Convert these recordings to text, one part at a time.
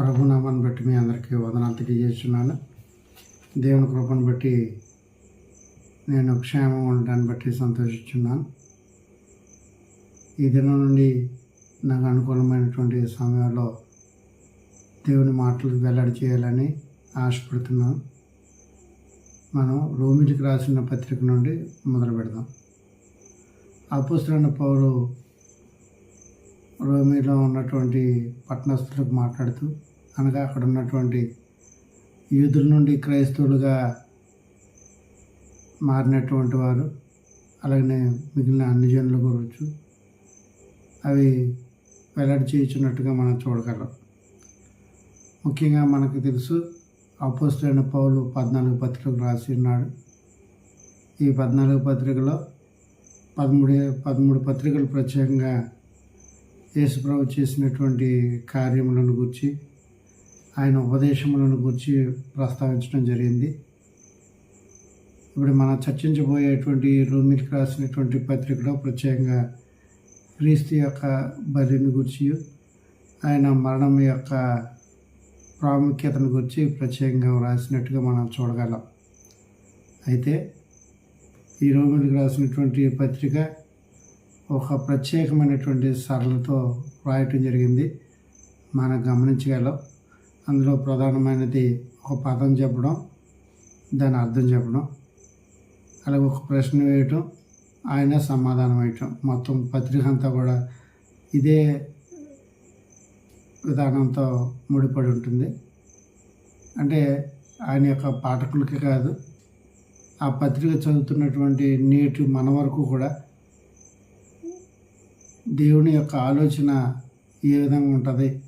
ప్రభునామాన్ని బట్టి మీ అందరికీ వందనాలు తెలియజేస్తున్నాను. దేవుని కృపను బట్టి నేను క్షేమం ఉండటాన్ని బట్టి సంతోషిస్తున్నాను. ఈ దినం నుండి నాకు అనుకూలమైనటువంటి సమయంలో దేవుని మాటలు వెల్లడి చేయాలని ఆశపడుతున్నాను. మనం రోమిలికి రాసిన పత్రిక నుండి మొదలు పెడదాం. అపుస్తున్న పౌరు రోమిలో ఉన్నటువంటి పట్టణస్థులకు మాట్లాడుతూ అనగా అక్కడ ఉన్నటువంటి యూదుల నుండి క్రైస్తవులుగా మారినటువంటి వారు అలాగనే మిగిలిన అన్ని జనుల గురించి అవి వెల్లడి చేయించున్నట్టుగా మనం చూడగలం. ముఖ్యంగా మనకు తెలుసు అపోస్తులైన పౌలు పద్నాలుగు పత్రికలు రాసి ఉన్నాడు. ఈ పద్నాలుగు పత్రికలో పదమూడు పదమూడు పత్రికలు ప్రత్యేకంగా యేసుప్రభు చేసినటువంటి కార్యములను గురించి ఆయన ఉపదేశములను గురించి ప్రస్తావించడం జరిగింది. ఇప్పుడు మనం చర్చించబోయేటువంటి రోమిల్కి రాసినటువంటి పత్రికలో ప్రత్యేకంగా క్రీస్తు యొక్క బలిని గురించి ఆయన మరణం యొక్క ప్రాముఖ్యతను గురించి ప్రత్యేకంగా రాసినట్టుగా మనం చూడగలం. అయితే ఈ రోమిలకు రాసినటువంటి పత్రిక ఒక ప్రత్యేకమైనటువంటి సరళతో రాయటం జరిగింది. మనం గమనించగలం. అందులో ప్రధానమైనది ఒక పదం చెప్పడం దాని అర్థం చెప్పడం. అలాగే ఒక ప్రశ్న వేయటం ఆయన సమాధానం వేయటం. మొత్తం పత్రిక అంతా కూడా ఇదే విధానంతో ముడిపడి ఉంటుంది. అంటే ఆయన యొక్క పాఠకులకి కాదు ఆ పత్రిక చదువుతున్నటువంటి నేటి మన వరకు కూడా దేవుని యొక్క ఆలోచన ఏ విధంగా ఉంటుంది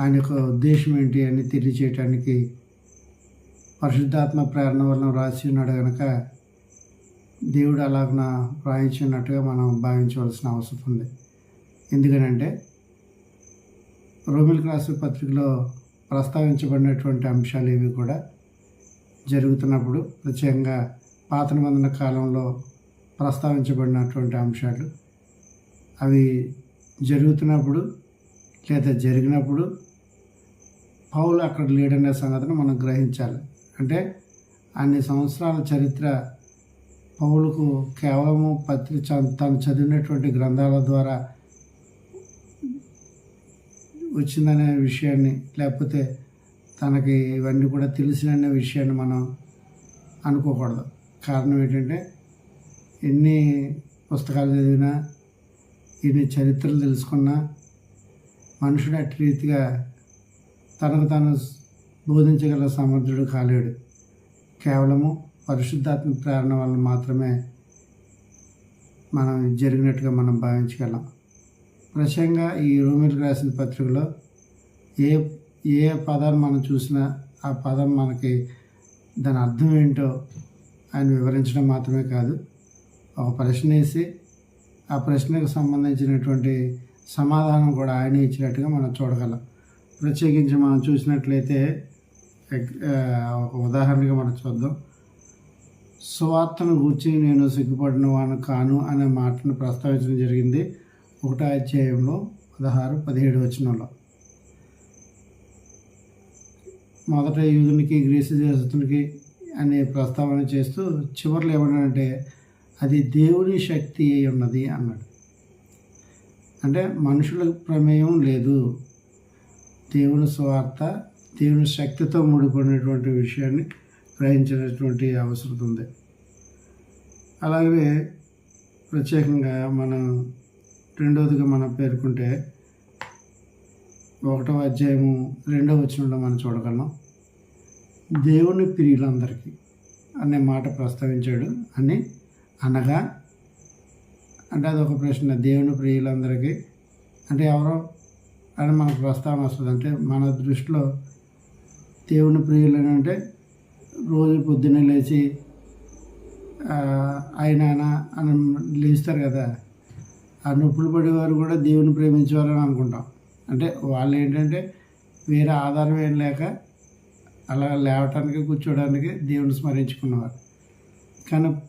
ఆయన యొక్క ఉద్దేశం ఏంటి అని తెలియచేయటానికి పరిశుద్ధాత్మ ప్రేరణ వలన రాసి ఉన్నాడు కనుక దేవుడు అలాగన వ్రాయించినట్టుగా మనం భావించవలసిన అవసరం ఉంది. ఎందుకనంటే రోమిల్ క్రాస్ పత్రికలో ప్రస్తావించబడినటువంటి అంశాలు ఇవి కూడా జరుగుతున్నప్పుడు ప్రత్యేకంగా పాత నిబంధన కాలంలో ప్రస్తావించబడినటువంటి అంశాలు అవి జరుగుతున్నప్పుడు లేదా జరిగినప్పుడు పౌలు అక్కడ లేడనే సంగతిని మనం గ్రహించాలి. అంటే అన్ని సంవత్సరాల చరిత్ర పౌలుకు కేవలము పత్రి చ- తను చదివినటువంటి గ్రంథాల ద్వారా వచ్చిందనే విషయాన్ని లేకపోతే తనకి ఇవన్నీ కూడా తెలిసిననే విషయాన్ని మనం అనుకోకూడదు. కారణం ఏంటంటే ఎన్ని పుస్తకాలు చదివినా ఎన్ని చరిత్రలు తెలుసుకున్నా మనుషుడు అట్టి రీతిగా తనకు తాను బోధించగల సమర్థుడు కాలేడు. కేవలము పరిశుద్ధాత్మ ప్రేరణ వలన మాత్రమే మనం జరిగినట్టుగా మనం భావించగలం. ప్రశ్నంగా ఈ రోమిల్కి రాసిన పత్రికలో ఏ ఏ పదాన్ని మనం చూసినా ఆ పదం మనకి దాని అర్థం ఏంటో ఆయన వివరించడం మాత్రమే కాదు. ఒక ప్రశ్న వేసి ఆ ప్రశ్నకు సంబంధించినటువంటి సమాధానం కూడా ఆయన ఇచ్చినట్టుగా మనం చూడగలం. ప్రత్యేకించి మనం చూసినట్లయితే ఉదాహరణగా మనం చూద్దాం. సువార్తను గూర్చి నేను సిగ్గుపడిన వాను కాను అనే మాటను ప్రస్తావించడం జరిగింది. ఒకటో అధ్యాయంలో పదహారు పదిహేడు వచనంలో. మొదట యూదునికి గ్రీసు దేశస్తునికి అనే ప్రస్తావన చేస్తూ చివరిలో ఏమన్నాడంటే అది దేవుని శక్తి అయి ఉన్నది అన్నాడు. అంటే మనుషుల ప్రమేయం లేదు. దేవుని స్వార్థ దేవుని శక్తితో ముడిపడినటువంటి విషయాన్ని గ్రహించినటువంటి అవసరం ఉంది. అలాగే ప్రత్యేకంగా మనం రెండవదిగా మనం పేర్కొంటే ఒకటవ అధ్యాయము రెండవ వచనంలో మనం చూడగలం దేవుని ప్రియులందరికీ అనే మాట ప్రస్తావించాడు అని అనగా అంటే అదొక ప్రశ్న దేవుని ప్రియులందరికీ అంటే ఎవరో అని మనకు ప్రస్తావన వస్తుంది. అంటే మన దృష్టిలో దేవుని ప్రియులు అని అంటే రోజు పొద్దున్నే లేచి ఆయన ఆయన అని లేస్తారు కదా. ఆ నొప్పులు పడేవారు కూడా దేవుని ప్రేమించేవారని అనుకుంటాం. అంటే వాళ్ళు ఏంటంటే వేరే ఆధారం ఏం లేక అలా లేవటానికి కూర్చోడానికి దేవుని స్మరించుకున్నవారు. కానీ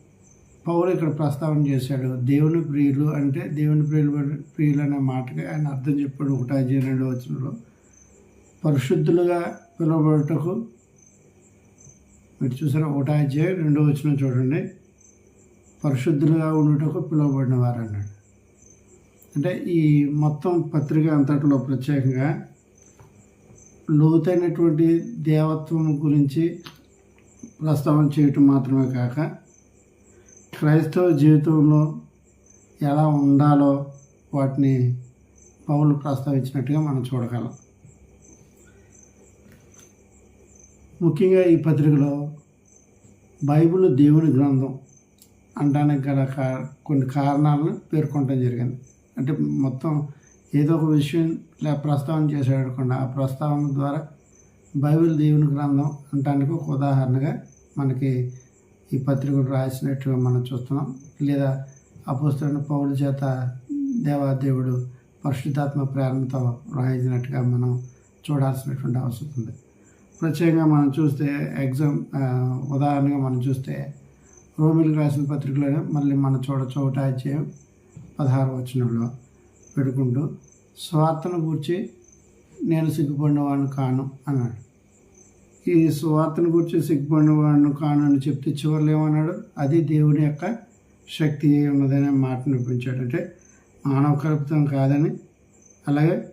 పౌలు ఇక్కడ ప్రస్తావన చేశాడు దేవుని ప్రియులు అంటే దేవుని ప్రియులు ప్రియులు అనే మాటకి ఆయన అర్థం చెప్పాడు ఒకటో అధ్యాయం వచనంలో. పరిశుద్ధులుగా పిలువబడటకు మీరు చూసారా ఒకటో అధ్యాయం రెండో వచనం చూడండి. పరిశుద్ధులుగా ఉండటకు పిలువబడిన వారు అన్నాడు. అంటే ఈ మొత్తం పత్రిక అంతటిలో ప్రత్యేకంగా లోతైనటువంటి దేవత్వం గురించి ప్రస్తావన చేయటం మాత్రమే కాక క్రైస్తవ జీవితంలో ఎలా ఉండాలో వాటిని పౌలు ప్రస్తావించినట్టుగా మనం చూడగలం. ముఖ్యంగా ఈ పత్రికలో బైబిల్ దేవుని గ్రంథం అనడానికి గల కా కొన్ని కారణాలను పేర్కొనడం జరిగింది. అంటే మొత్తం ఏదో ఒక విషయం ఇలా ప్రస్తావన చేశాడు ఆ ప్రస్తావన ద్వారా బైబిల్ దేవుని గ్రంథం అంటానికి ఒక ఉదాహరణగా మనకి ఈ పత్రికలు రాసినట్టుగా మనం చూస్తున్నాం. లేదా అపోస్తున్న పౌరుల చేత దేవాదేవుడు పరిశుద్ధాత్మ ప్రేరణతో రాయించినట్టుగా మనం చూడాల్సినటువంటి అవసరం ఉంది. ప్రత్యేకంగా మనం చూస్తే ఎగ్జామ్ ఉదాహరణగా మనం చూస్తే రోమిలకు రాసిన పత్రికలోనే మళ్ళీ మనం చూడొచ్చు ఒకటి అధ్యాయం పదహారు వచనంలో పెట్టుకుంటూ స్వార్థను గురించి నేను సిగ్గుపడిన వాడిని కాను అన్నాడు. ఈ సువార్తను గురించి సిగ్గుపడిన వాడిని కానని చెప్తే చివరిలో ఏమన్నాడు అది దేవుని యొక్క శక్తి ఉన్నదనే మాట నిపించాడు అంటే మానవ కల్పితం కాదని. అలాగే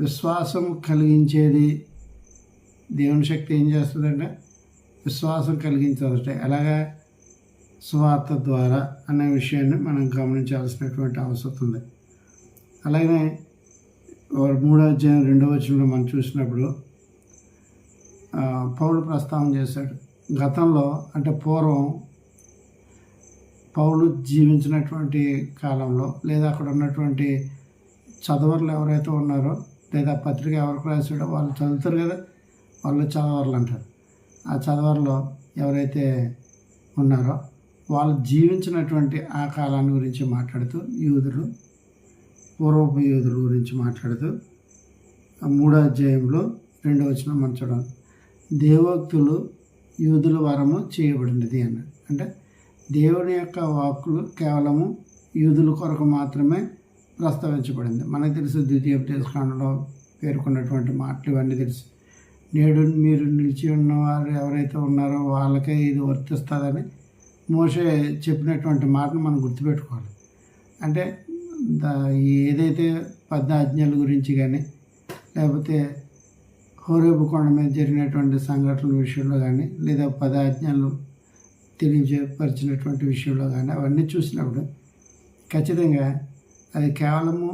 విశ్వాసం కలిగించేది దేవుని శక్తి ఏం చేస్తుందంటే విశ్వాసం కలిగించదట. ఎలాగా స్వార్థ ద్వారా అనే విషయాన్ని మనం గమనించాల్సినటువంటి అవసరం ఉంది. అలాగే మూడో అధ్యాయం రెండవ వచనంలో మనం చూసినప్పుడు పౌలు ప్రస్తావన చేశాడు. గతంలో అంటే పూర్వం పౌలు జీవించినటువంటి కాలంలో లేదా అక్కడ ఉన్నటువంటి చదవర్లు ఎవరైతే ఉన్నారో లేదా పత్రిక ఎవరికి రాసాడో వాళ్ళు చదువుతారు కదా వాళ్ళు చదవర్లు అంటారు. ఆ చదవర్లో ఎవరైతే ఉన్నారో వాళ్ళు జీవించినటువంటి ఆ కాలాన్ని గురించి మాట్లాడుతూ యూదులు పూర్వపు యూదుల గురించి మాట్లాడుతూ మూడో అధ్యాయంలో రెండో వచ్చిన మనం చూడాలి. దేవోక్తులు యూదుల వరము చేయబడినది అన్నాడు అంటే దేవుని యొక్క వాక్కులు కేవలము యూదుల కొరకు మాత్రమే ప్రస్తావించబడింది. మనకు తెలుసు ద్వితీయ ఉపదేశకాండలో పేర్కొన్నటువంటి మాటలు ఇవన్నీ తెలుసు. నేడు మీరు నిలిచి ఉన్నవారు ఎవరైతే ఉన్నారో వాళ్ళకే ఇది వర్తిస్తుందని మోసే చెప్పినటువంటి మాటను మనం గుర్తుపెట్టుకోవాలి. అంటే దా ఏదైతే పద్ద ఆజ్ఞల గురించి కానీ లేకపోతే హోరేబు కొండ మీద జరిగినటువంటి సంఘటనల విషయంలో కానీ లేదా పదాజ్ఞలు తెలియజేపరిచినటువంటి విషయంలో కానీ అవన్నీ చూసినప్పుడు ఖచ్చితంగా అది కేవలము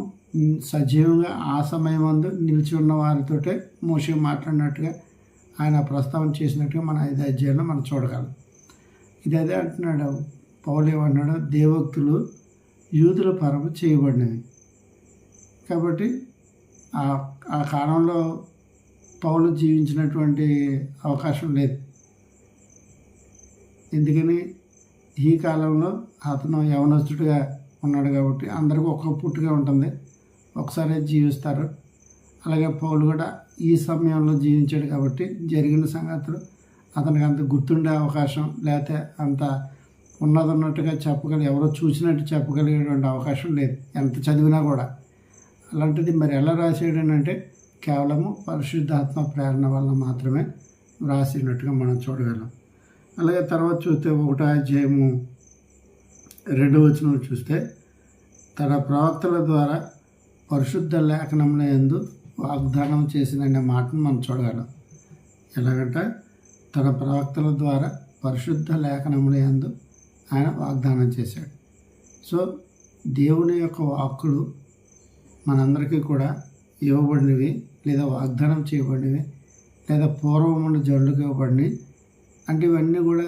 సజీవంగా ఆ సమయం అందు నిలిచి ఉన్న వారితోటే మోసే మాట్లాడినట్టుగా ఆయన ప్రస్తావన చేసినట్టుగా మన ఐదు అధ్యాయంలో మనం చూడగలం. ఇది అదే అంటున్నాడు పౌలు ఏమన్నాడు దేవోక్తులు యూదుల పరమ చేయబడినవి. కాబట్టి ఆ ఆ కాలంలో పౌలు జీవించినటువంటి అవకాశం లేదు. ఎందుకని? ఈ కాలంలో అతను యవనస్తుడిగా ఉన్నాడు కాబట్టి అందరికీ ఒక్క పుట్టుగా ఉంటుంది. ఒకసారి జీవిస్తారు. అలాగే పౌలు కూడా ఈ సమయంలో జీవించాడు కాబట్టి జరిగిన సంగతులు అతనికి అంత గుర్తుండే అవకాశం లేకపోతే అంత ఉన్నది ఉన్నట్టుగా చెప్పగలి ఎవరో చూసినట్టు చెప్పగలిగేటువంటి అవకాశం లేదు. ఎంత చదివినా కూడా. అలాంటిది మరి ఎలా రాసాడనంటే కేవలము పరిశుద్ధాత్మ ప్రేరణ వల్ల మాత్రమే వ్రాసినట్టుగా మనం చూడగలం. అలాగే తర్వాత చూస్తే ఒకటో అధ్యాయము రెండో వచనం చూస్తే తన ప్రవక్తల ద్వారా పరిశుద్ధ లేఖనంలో ఎందు వాగ్దానం చేసిందనే మాటను మనం చూడగలం. ఎలాగంటే? తన ప్రవక్తల ద్వారా పరిశుద్ధ లేఖనముల యందు ఆయన వాగ్దానం చేశాడు. సో దేవుని యొక్క వాక్కులు మనందరికీ కూడా ఇవ్వబడినవి లేదా వాగ్దానం చేయబడినవి లేదా పూర్వం ఉన్న జనులకు ఇవ్వబడినవి అంటే ఇవన్నీ కూడా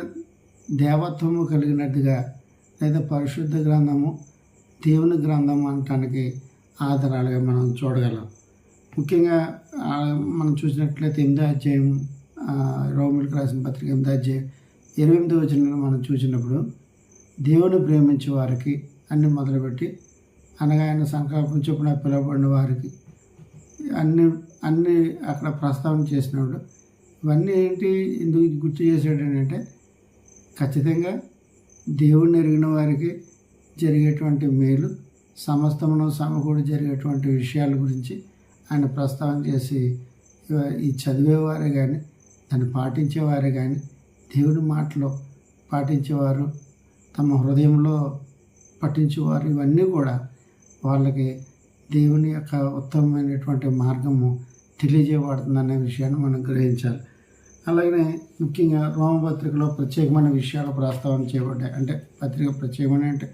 దేవత్వము కలిగినట్టుగా లేదా పరిశుద్ధ గ్రంథము దేవుని గ్రంథం అనటానికి ఆధారాలుగా మనం చూడగలం. ముఖ్యంగా మనం చూసినట్లయితే ఎనిమిదో అధ్యాయం ఆ, రోమిలకు రాసిన పత్రిక ఎనిమిదో అధ్యాయం ఇరవై ఎనిమిదో వచనంలో మనం చూసినప్పుడు దేవుని ప్రేమించే వారికి అన్ని మొదలుపెట్టి అనగా ఆయన సంకల్పం చొప్పున పిలువబడిన వారికి అన్ని అన్ని అక్కడ ప్రస్తావన చేసినాడు. ఇవన్నీ ఏంటి ఎందుకు గుర్తు చేశాడు అంటే ఖచ్చితంగా దేవుణ్ణి ఎరిగిన వారికి జరిగేటువంటి మేలు సమస్తమును సమకూడి జరిగేటువంటి విషయాల గురించి ఆయన ప్రస్తావన చేసి ఈ చదివేవారే కానీ దాన్ని పాటించేవారే కానీ దేవుని మాటలు పాటించేవారు తమ హృదయంలో పఠించేవారు ఇవన్నీ కూడా వాళ్ళకి దేవుని యొక్క ఉత్తమమైనటువంటి మార్గము తెలియజేయబడుతుందనే విషయాన్ని మనం గ్రహించాలి. అలాగనే ముఖ్యంగా రోమపత్రికలో ప్రత్యేకమైన విషయాలు ప్రస్తావన చేయబడ్డాయి. అంటే పత్రిక ప్రత్యేకమైన అంటే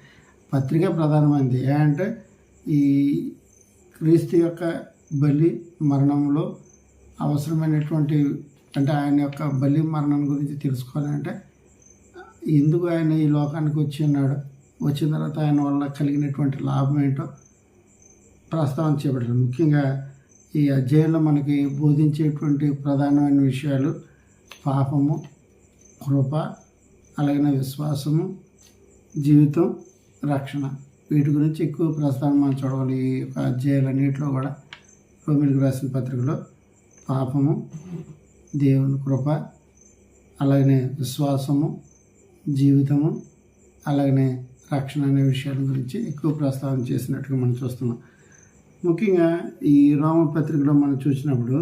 పత్రిక ప్రధానమైనది. ఏ అంటే ఈ క్రీస్తు యొక్క బలి మరణంలో అవసరమైనటువంటి అంటే ఆయన యొక్క బలి మరణం గురించి తెలుసుకోవాలంటే ఎందుకు ఆయన ఈ లోకానికి వచ్చి ఉన్నాడు? వచ్చిన తర్వాత ఆయన వల్ల కలిగినటువంటి లాభం ఏంటో ప్రస్తావన చేయబడ్డారు ముఖ్యంగా ఈ అధ్యాయంలో మనకి బోధించేటువంటి ప్రధానమైన విషయాలు పాపము కృప అలాగే విశ్వాసము జీవితం రక్షణ. వీటి గురించి ఎక్కువ ప్రస్తావన మనం చూడవాలి ఈ యొక్క అధ్యాయాలన్నింటిలో కూడా. రోమిలకు రాసిన పత్రికలో పాపము దేవుని కృప అలాగనే విశ్వాసము జీవితము అలాగనే రక్షణ అనే విషయాల గురించి ఎక్కువ ప్రస్తావన చేసినట్టుగా మనం చూస్తున్నాం. ముఖ్యంగా ఈ రోమపత్రికలో మనం చూసినప్పుడు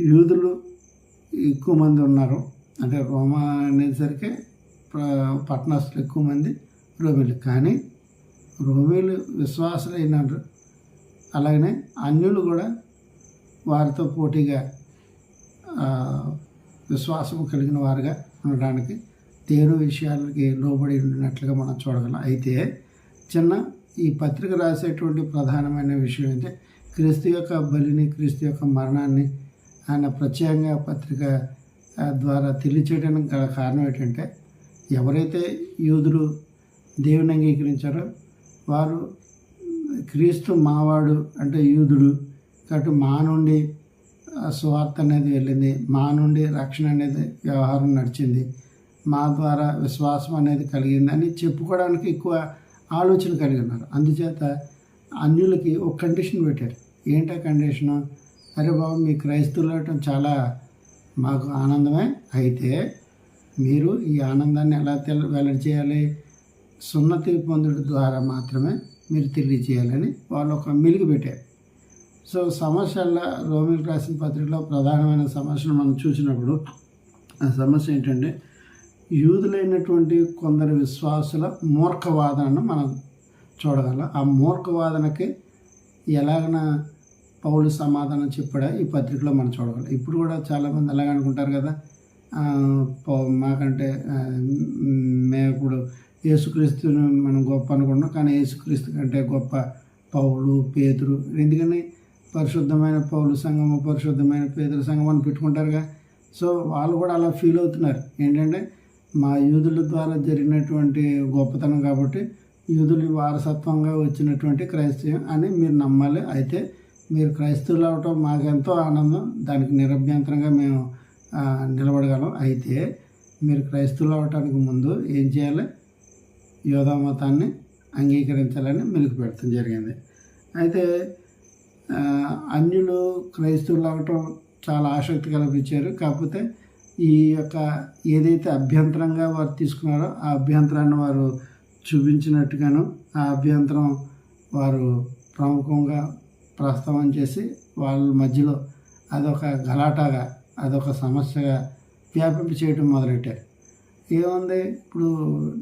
యూదులు ఎక్కువ మంది ఉన్నారు. అంటే రోమ అనేసరికి పట్టణస్తులు ఎక్కువ మంది రోమిలు. కానీ రోమిలు విశ్వాసులు అయినారు. అలాగనే అన్యులు కూడా వారితో పోటీగా విశ్వాసం కలిగిన వారుగా ఉండడానికి దేవుని విషయాలకి లోబడి ఉండినట్లుగా మనం చూడగలం. అయితే చిన్న ఈ పత్రిక రాసేటువంటి ప్రధానమైన విషయం అయితే క్రీస్తు యొక్క బలిని క్రీస్తు యొక్క మరణాన్ని ఆయన ప్రత్యేకంగా పత్రిక ద్వారా తెలియచేయడానికి గల కారణం ఏంటంటే ఎవరైతే యూదులు దేవుని అంగీకరించారో వారు క్రీస్తు మావాడు అంటే యూదుడు. కాబట్టి మా నుండి స్వార్థ అనేది వెళ్ళింది. మా నుండి రక్షణ అనేది వ్యవహారం నడిచింది. మా ద్వారా విశ్వాసం అనేది కలిగింది అని చెప్పుకోవడానికి ఎక్కువ ఆలోచన కలిగి ఉన్నారు. అందుచేత అన్యులకి ఒక కండిషన్ పెట్టారు. ఏంటా కండిషను అరే బాబు మీ క్రైస్తవులు అవటం చాలా మాకు ఆనందమే. అయితే మీరు ఈ ఆనందాన్ని ఎలా తెల వెల్లడి చేయాలి? సున్నతి పొందుడు ద్వారా మాత్రమే మీరు తెలియజేయాలని వాళ్ళు ఒక మిలిగి పెట్టారు. సో సమస్యల్లో రోమిల్ రాసిన పత్రికలో ప్రధానమైన సమస్యను మనం చూసినప్పుడు ఆ సమస్య ఏంటంటే యూదులైనటువంటి కొందరు విశ్వాసుల మూర్ఖవాదనను మనం చూడగలం. ఆ మూర్ఖవాదనకి ఎలాగన పౌలు సమాధానం చెప్పాడా? ఈ పత్రికలో మనం చూడగలం. ఇప్పుడు కూడా చాలామంది ఎలాగ అనుకుంటారు కదా పౌ- మాకంటే మేము ఇప్పుడు యేసుక్రీస్తుని మనం గొప్ప అనుకుంటున్నాం. కానీ యేసుక్రీస్తు కంటే గొప్ప పౌలు పేదరు ఎందుకని? పరిశుద్ధమైన పౌలు సంఘము పరిశుద్ధమైన పేదరు సంఘం అని పెట్టుకుంటారుగా. సో వాళ్ళు కూడా అలా ఫీల్ అవుతున్నారు. ఏంటంటే మా యూదుల ద్వారా జరిగినటువంటి గొప్పతనం కాబట్టి యూదులు వారసత్వంగా వచ్చినటువంటి క్రైస్తవం అని మీరు నమ్మాలి. అయితే మీరు క్రైస్తవులు అవటం మాకెంతో ఆనందం. దానికి నిరభ్యంతరంగా మేము నిలబడగలం. అయితే మీరు క్రైస్తవులు అవటానికి ముందు ఏం చేయాలి? యోధా మతాన్ని అంగీకరించాలని మెలుగు పెడతాం జరిగింది. అయితే అన్యులు క్రైస్తవులు అవటం చాలా ఆసక్తి కల్పించారు కాకపోతే ఈ యొక్క ఏదైతే అభ్యంతరంగా వారు తీసుకున్నారో ఆ అభ్యంతరాన్ని వారు చూపించినట్టుగాను ఆ అభ్యంతరం వారు ప్రముఖంగా ప్రస్తావన చేసి వాళ్ళ మధ్యలో అదొక గలాటాగా అదొక సమస్యగా వ్యాపింప చేయడం మొదలెట్టారు. ఏముంది? ఇప్పుడు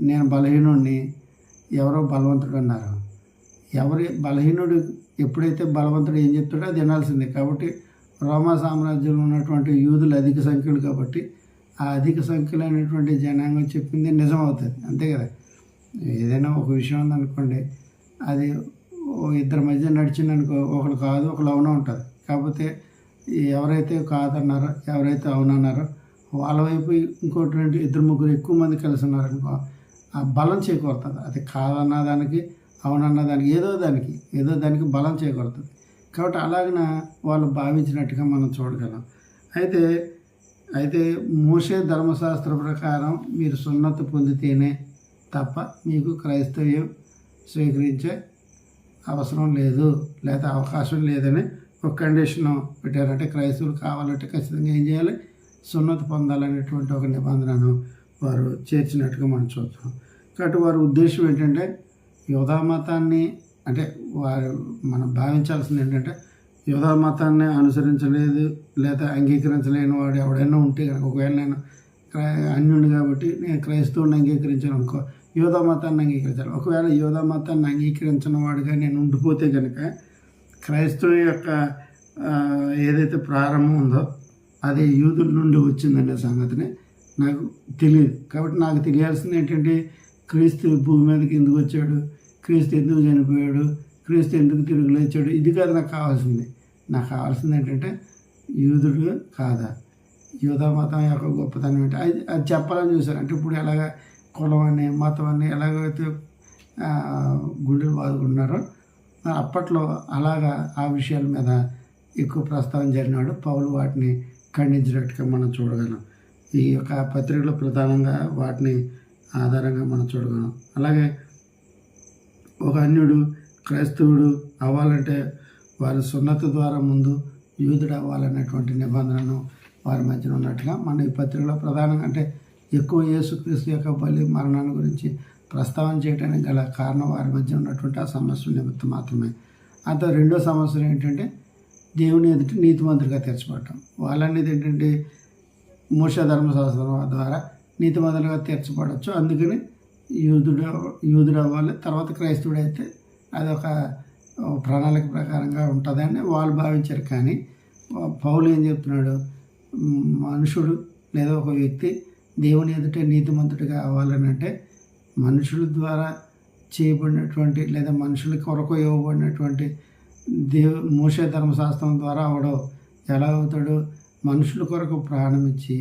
నేను బలహీనుడిని ఎవరో బలవంతుడు అన్నారు. ఎవరి బలహీనుడు ఎప్పుడైతే బలవంతుడు ఏం చెప్తాడో అది వినాల్సిందే. కాబట్టి రోమా సామ్రాజ్యంలో ఉన్నటువంటి యూదులు అధిక సంఖ్యలు కాబట్టి ఆ అధిక సంఖ్యలో అయినటువంటి జనాంగం చెప్పింది నిజం అవుతుంది అంతే కదా? ఏదైనా ఒక విషయం ఉందనుకోండి అది ఇద్దరి మధ్య నడిచింది అనుకో ఒకరు కాదు ఒకరు అవునా ఉంటుంది. కాకపోతే ఎవరైతే కాదన్నారో ఎవరైతే అవునన్నారో వాళ్ళ వైపు ఇంకోటి ఇద్దరు ముగ్గురు ఎక్కువ మంది కలిసి ఉన్నారనుకో ఆ బలం చేకూరుతుంది. అది కాదన్న దానికి అవునన్న దానికి ఏదో దానికి ఏదో దానికి బలం చేకూరుతుంది. కాబట్టి అలాగిన వాళ్ళు భావించినట్టుగా మనం చూడగలం. అయితే అయితే మోసే ధర్మశాస్త్ర ప్రకారం మీరు సున్నత పొందితేనే తప్ప మీకు క్రైస్తవ్యం స్వీకరించే అవసరం లేదు లేదా అవకాశం లేదని ఒక కండిషన్ పెట్టారంటే క్రైస్తవులు కావాలంటే ఖచ్చితంగా ఏం చేయాలి? సున్నత పొందాలనేటువంటి ఒక నిబంధనను వారు చేర్చినట్టుగా మనం చూస్తాం కాబట్టి వారి ఉద్దేశం ఏంటంటే యోధా మతాన్ని అంటే వారు మనం భావించాల్సింది ఏంటంటే యోధా మతాన్ని అనుసరించలేదు లేదా అంగీకరించలేని వాడు ఎవడైనా ఉంటే కనుక ఒకవేళ నేను అన్యుడు కాబట్టి నేను క్రైస్తవుని అంగీకరించాను అనుకో యోధా మతాన్ని అంగీకరించాలి. ఒకవేళ యోధా మతాన్ని అంగీకరించిన వాడుగా నేను ఉండిపోతే కనుక క్రైస్తవు యొక్క ఏదైతే ప్రారంభం ఉందో అది యూదుల నుండి వచ్చిందనే సంగతిని నాకు తెలియదు. కాబట్టి నాకు తెలియాల్సింది ఏంటంటే క్రీస్తు భూమి మీదకి ఎందుకు వచ్చాడు? క్రీస్తు ఎందుకు చనిపోయాడు క్రీస్తు ఎందుకు తిరిగి లేచాడు ఇది కాదు నాకు కావాల్సింది. నాకు కావాల్సింది ఏంటంటే యూదుడు కాదా? యూదా మతం యొక్క గొప్పతనం ఏంటి? అది అది చెప్పాలని చూశారు. అంటే ఇప్పుడు ఎలాగ కులం అని మతం అని ఎలాగైతే గుండెలు బాదుకుంటున్నారో మరి అప్పట్లో అలాగా ఆ విషయాల మీద ఎక్కువ ప్రస్తావన జరిగినాడు. పౌలు వాటిని ఖండించినట్టుగా మనం చూడగలం. ఈ యొక్క పత్రికలో ప్రధానంగా వాటిని ఆధారంగా మనం చూడగలం. అలాగే ఒక అన్యుడు క్రైస్తవుడు అవ్వాలంటే వారి సున్నత ద్వారా ముందు యూదుడు అవ్వాలనేటువంటి నిబంధనను వారి మధ్యన ఉన్నట్టుగా మన ఈ పత్రికలో ప్రధానంగా అంటే ఎక్కువ యేసుక్రీస్తు యొక్క బలి మరణాన్ని గురించి ప్రస్తావన చేయడానికి గల కారణం వారి మధ్య ఉన్నటువంటి ఆ సమస్య నిమిత్తం మాత్రమే. అంత రెండో సమస్య ఏంటంటే దేవుని ఎదుటి నీతిమంతుడిగా తెరచబడటం. వాళ్ళనేది ఏంటంటే మూష ధర్మశాస్త్రం ద్వారా నీతిమంతులుగా తీర్చబడవచ్చు అందుకని యూదుడు యూదుడు అవ్వాలి తర్వాత క్రైస్తవుడు అయితే అదొక ప్రణాళిక ప్రకారంగా ఉంటుందని వాళ్ళు భావించారు. కానీ పౌలు ఏం చెప్తున్నాడు? మనుషుడు లేదా ఒక వ్యక్తి దేవుని ఎదుట నీతిమంతుడిగా అవ్వాలని అంటే మనుషుల ద్వారా చేయబడినటువంటి లేదా మనుషుల కొరకు ఇవ్వబడినటువంటి దేవు మోసే ధర్మశాస్త్రం ద్వారా అవడో ఎలా అవుతాడు? మనుషుల కొరకు ప్రాణం ఇచ్చి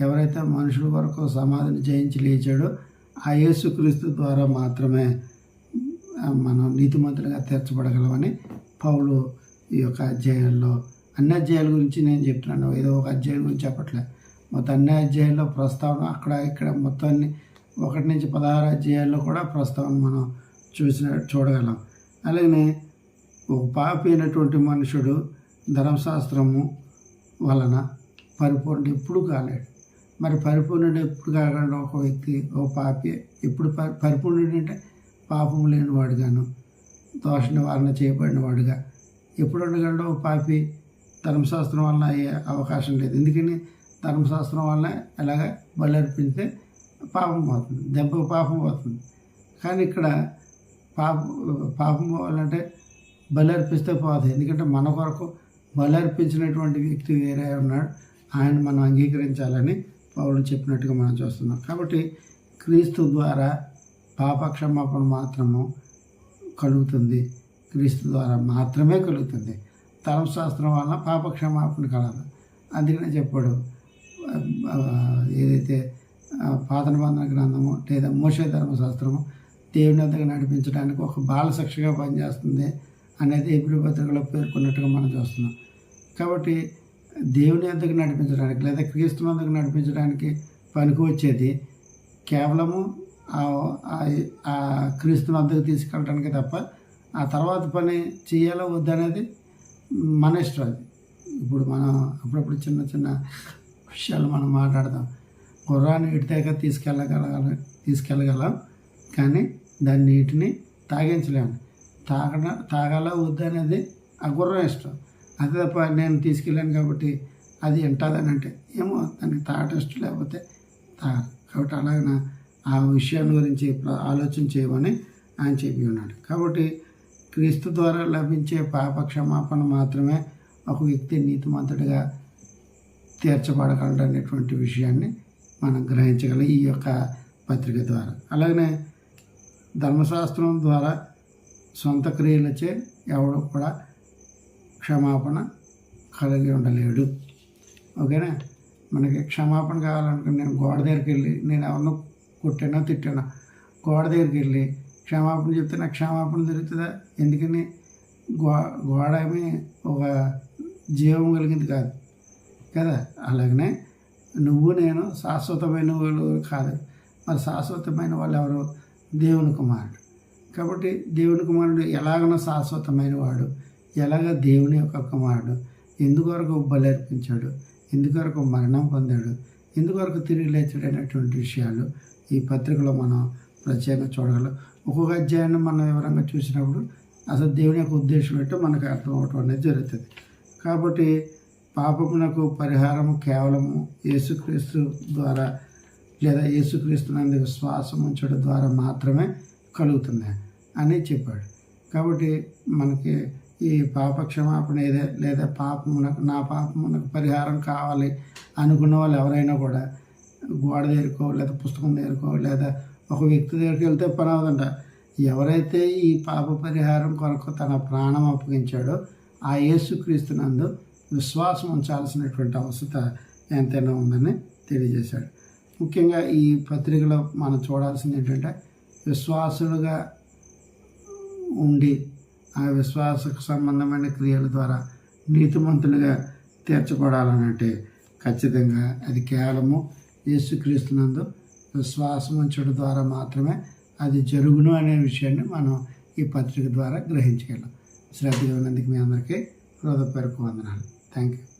ఎవరైతే మనుషుల కొరకు సమాధిని జయించి లేచాడో ఆ యేసుక్రీస్తు ద్వారా మాత్రమే మనం నీతిమంతులుగా తీర్చబడగలమని పౌలు ఈ యొక్క అధ్యాయంలో అన్ని అధ్యాయాల గురించి నేను చెప్తున్నాను. ఏదో ఒక అధ్యాయం గురించి చెప్పట్లే. మొత్తం అన్ని అధ్యాయాల్లో ప్రస్తావన అక్కడ ఇక్కడ మొత్తాన్ని ఒకటి నుంచి పదహారు అధ్యాయాల్లో కూడా ప్రస్తావన మనం చూసిన చూడగలం. అలాగే ఒక పాపి అయినటువంటి మనుషుడు ధర్మశాస్త్రము వలన పరిపూర్ణ ఎప్పుడు కాలేడు. మరి పరిపూర్ణుడు ఎప్పుడు కాకుండా ఒక వ్యక్తి ఒక పాపి ఎప్పుడు పరిపూర్ణుడు అంటే పాపం లేనివాడుగాను దోష నివారణ చేయబడినవాడుగా ఎప్పుడు ఉండగలడో ఒక పాపి? ధర్మశాస్త్రం వల్ల అయ్యే అవకాశం లేదు. ఎందుకని? ధర్మశాస్త్రం వల్ల ఎలాగ బలి పాపం పోతుంది దెబ్బ పాపం పోతుంది. కానీ ఇక్కడ పాప పాపం పోవాలంటే బలి అర్పిస్తే పోతుంది ఎందుకంటే మన కొరకు బలి అర్పించినటువంటి వ్యక్తి వేరే ఉన్నాడు. ఆయన మనం అంగీకరించాలని పౌరుడు చెప్పినట్టుగా మనం చూస్తున్నాం. కాబట్టి క్రీస్తు ద్వారా పాపక్షమాపణ మాత్రము కలుగుతుంది. క్రీస్తు ద్వారా మాత్రమే కలుగుతుంది. ధర్మశాస్త్రం వలన పాపక్షమాపణ కలదు. అందుకనే చెప్పాడు ఏదైతే ఆ, పాత నిబంధన గ్రంథము లేదా మోషే ధర్మశాస్త్రము దేవుని వద్దకు నడిపించడానికి ఒక బాల శిక్షగా పనిచేస్తుంది అనేది ఎప్పుడు పత్రికలో పేర్కొన్నట్టుగా మనం చూస్తున్నాం. కాబట్టి దేవుని వద్దకు నడిపించడానికి లేదా క్రీస్తు నడిపించడానికి పనికి వచ్చేది కేవలము ఆ- ఆ- క్రీస్తుని వద్దకు తీసుకెళ్ళడానికి తప్ప ఆ తర్వాత పని చేయాలో వద్దనేది మన ఇష్టం అది. ఇప్పుడు మనం అప్పుడప్పుడు చిన్న చిన్న విషయాలు మనం మాట్లాడదాం గుర్రాన్ని ఇటుదాకా తీసుకెళ్ళగల తీసుకెళ్ళగలం కానీ దాని నీటిని తాగించలేము. తాగడ తాగాలా వద్దనేది ఆ గుర్రం ఇష్టం. అదే తప్ప నేను తీసుకెళ్ళాను కాబట్టి అది వింటుందని అంటే ఏమో దానికి తాగటం ఇష్టం లేకపోతే తా కాబట్టి అలాగన ఆ విషయాల గురించి ఆలోచన చేయమని ఆయన చెప్పి ఉన్నాడు. కాబట్టి క్రీస్తు ద్వారా లభించే పాప క్షమాపణ మాత్రమే ఒక వ్యక్తి నీతిమంతుడిగా తీర్చబడగలడు అనేటువంటి విషయాన్ని మనం గ్రహించగలం ఈ యొక్క పత్రిక ద్వారా. అలాగనే ధర్మశాస్త్రం ద్వారా సొంత క్రియలచే ఎవడు కూడా క్షమాపణ కలిగి ఉండలేడు. ఓకేనా? మనకి క్షమాపణ కావాలనుకుని నేను గోడ దగ్గరికి వెళ్ళి నేను ఎవరినో కొట్టానో తిట్టానో? గోడ దగ్గరికి వెళ్ళి క్షమాపణ చెప్తే నాకు క్షమాపణ దొరుకుతుందా? ఎందుకని? గో గోడ ఏమి ఒక జీవం కలిగింది కాదు. కదా? అలాగనే నువ్వు నేను శాశ్వతమైన వాళ్ళు కాదు. మరి శాశ్వతమైన వాళ్ళు ఎవరు? దేవుని కుమారుడు. కాబట్టి దేవుని కుమారుడు ఎలాగనో శాశ్వతమైన వాడు. ఎలాగ దేవుని యొక్క కుమారుడు ఎందుకొరకు బలర్పించాడు ఎందుకొరకు మరణం పొందాడు? ఎందుకొరకు తిరిగి లేచాడు అనేటువంటి విషయాలు ఈ పత్రికలో మనం ప్రత్యేకంగా చూడగలం. ఒక్కొక్క అధ్యాయాన్ని మనం వివరంగా చూసినప్పుడు అసలు దేవుని యొక్క ఉద్దేశం ఏంటో మనకు అర్థం అవటం అనేది జరుగుతుంది. కాబట్టి పాపమునకు పరిహారం కేవలము యేసుక్రీస్తు ద్వారా లేదా యేసుక్రీస్తు నందు విశ్వాసం ఉంచడం ద్వారా మాత్రమే కలుగుతుంది అని చెప్పాడు. కాబట్టి మనకి ఈ పాప క్షమాపణ ఏదే లేదా పాపమునకు నా పాపమునకు పరిహారం కావాలి అనుకున్న వాళ్ళు ఎవరైనా కూడా గోడ దగ్గరకో లేదా పుస్తకం దగ్గరకో లేదా ఒక వ్యక్తి దగ్గరికి వెళ్తే పని అవదంట ఎవరైతే ఈ పాప పరిహారం కొరకు తన ప్రాణం అప్పగించాడో ఆ యేసుక్రీస్తునందు విశ్వాసం ఉంచాల్సినటువంటి అవసరత ఎంతైనా ఉందని తెలియజేశాడు. ముఖ్యంగా ఈ పత్రికలో మనం చూడాల్సింది ఏంటంటే విశ్వాసులుగా ఉండి ఆ విశ్వాసకు సంబంధమైన క్రియల ద్వారా నీతిమంతులుగా తీర్చబడాలనంటే ఖచ్చితంగా అది కేవలము యేసుక్రీస్తునందు విశ్వాసం ఉంచడం ద్వారా మాత్రమే అది జరుగును అనే విషయాన్ని మనం ఈ పత్రిక ద్వారా గ్రహించగలం. శ్రద్ధగా ఉన్నందుకు మీ అందరికీ హృదయపూర్వక వందనాలు. Thank you